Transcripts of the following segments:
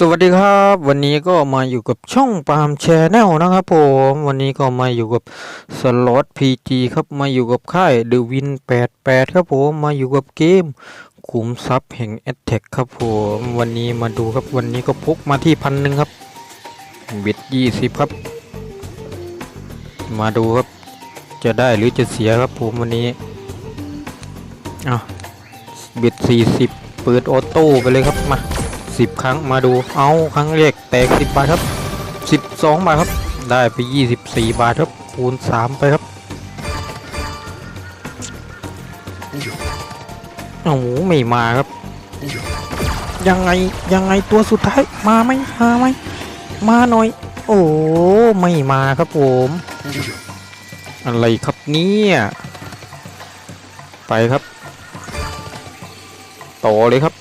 สวัสดีครับ วันนี้ก็มาอยู่กับช่องปามแชนแนลนะครับผมวันนี้ก็มาอยู่กับสล็อตพีจีครับมาอยู่กับค่ายเดวิน88ครับผมมาอยู่กับเกมขุมทรัพย์แห่งแอตแทกครับผมวันนี้มาดูครับวันนี้ก็พกมาที่พันหนึ่งครับเบ็ดยี่สิบครับ มาดูครับ จะได้หรือจะเสียครับผมวันนี้อะเบ็ดสี่สิบเปิดออโต้ไปเลยครับมา สิบครั้งมาดูเอาครั้งแรกแตกสิบบาทครับสิบสองบาทครับ ได้ไปยี่สิบสี่บาทครับคูณสามไปครับโอ้โหไม่มาครับ ยังไงยังไงตัวสุดท้ายมาไหมมาไหมมาหน่อย โอ้ไม่มาครับผมอะไรครับเนี่ยไปครับ ต่อเลยครับ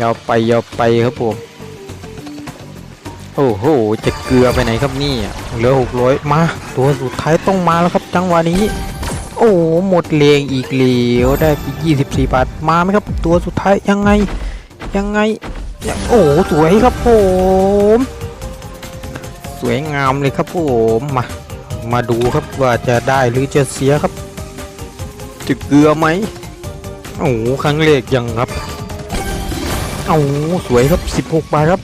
ยาวไปยาวไปครับผม โอ้โห จะเกลือไปไหนครับนี่เหลือหกร้อยมา ตัวสุดท้ายต้องมาแล้วครับจังหวะนี้ โอ้หมดแรงอีกแล้วได้ไปยี่สิบสี่บาทมาไหมครับ ตัวสุดท้ายยังไง ยังไงยังโอ้สวยครับผม สวยงามเลยครับผมมามาดูครับว่าจะได้หรือจะเสียครับจะเกลือไหมโอ้ครั้งแรกยังครับ เอาสวยครับ 16 บาทครับ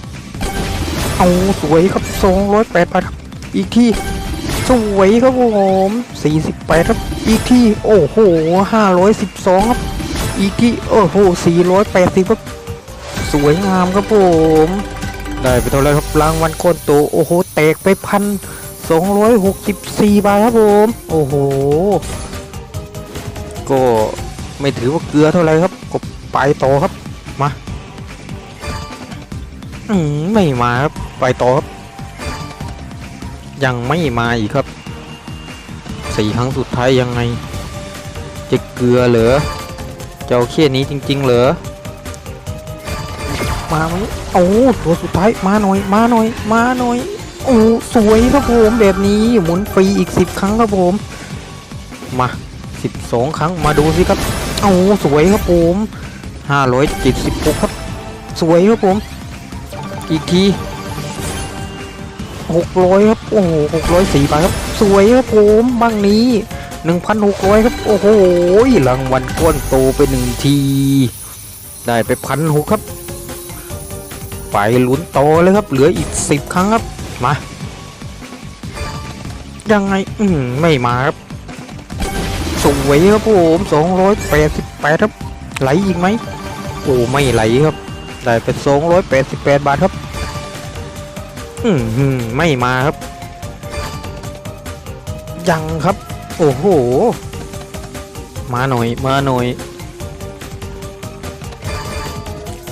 เอาสวยครับ208บาทครับ อีกที่ สวยครับผม48ครับ อีกที่ โอ้โห 512 ครับ อีกที่ โอ้โห 480ครับ สวยงามครับผม ได้ไปเท่าไหรครับ รางวัลก้อนโต โอ้โห แตกไปพัน264บาทครับผม โอ้โห ก็ไม่ถือว่าเกลือเท่าไหรครับก็ไปต่อครับ อืมไม่มาครับ ไปต่อครับ ยังไม่มาอีกครับสี่ครั้งสุดท้ายยังไง จะเกลือเหรอจะเอาแค่นี้จริง ๆ เหรอมาไหมโอ้ตัวสุดท้ายมาหน่อยมาหน่อยมาหน่อยโอ้สวยครับผมแบบนี้หมุนฟรีอีกสิบครั้งครับผม มาสิบสองครั้งมาดูสิครับโอ้สวยครับผมห้าร้อยเจ็ดสิบหกครับ สวยครับผม อีกทีหกร้อยครับโอ้โหหกร้อยสี่บาทครับ สวยครับผมบ้างนี้หนึ่งพันหกร้อยครับโอ้โหรางวัลก้อนโตไปหนึ่งที ได้ไปพันหกครับ ไปลุ้นโตอเลยครับ เหลืออีกสิบครั้งครับมายังไงอืมไม่มาครับสวยครับผมสองร้อยแปดสิบแปดครับไหลอีกไหมโอ้ไม่ไหลครับ ได้ไปสองร้อยแปดสิบแปดบาทครับอืมหืมไม่มาครับ ยังครับ โอ้โห มาหน่อย มาหน่อย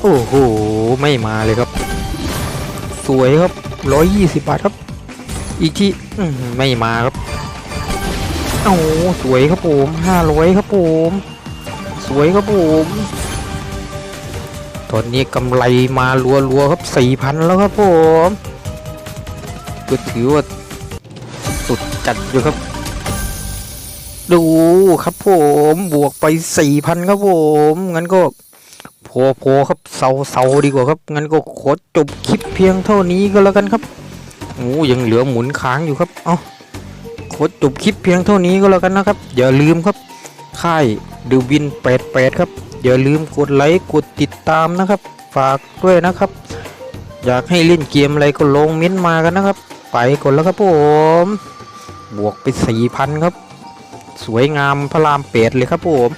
โอ้โห ไม่มาเลยครับ สวยครับร้อยยี่สิบบาทครับ อีกที่อืมไม่มาครับโอ้สวยครับผมห้าร้อยครับผม สวยครับผม ตอนนี้กำไรมารัวๆครับสี่พันแล้วครับผมก็ถือว่าสุดจัดอยู่ครับ ดูครับผมบวกไปสี่พันครับผม งั้นก็พอพอครับเซาเซาดีกว่าครับ งั้นก็ขอจบคลิปเพียงเท่านี้ก็แล้วกันครับโอ้ยังเหลือหมุนค้างอยู่ครับ เอาขอจบคลิปเพียงเท่านี้ก็แล้วกันนะครับ อย่าลืมครับ ค่ายดูวิน 88 ครับ อย่าลืมกดไลค์กดติดตามนะครับ ฝากด้วยนะครับ อยากให้เล่นเกมอะไรก็ลงเม้นต์มากันนะครับ ไปก่อนแล้วครับผม บวกไป 4,000 ครับ สวยงามพระรามเปดเลยครับผม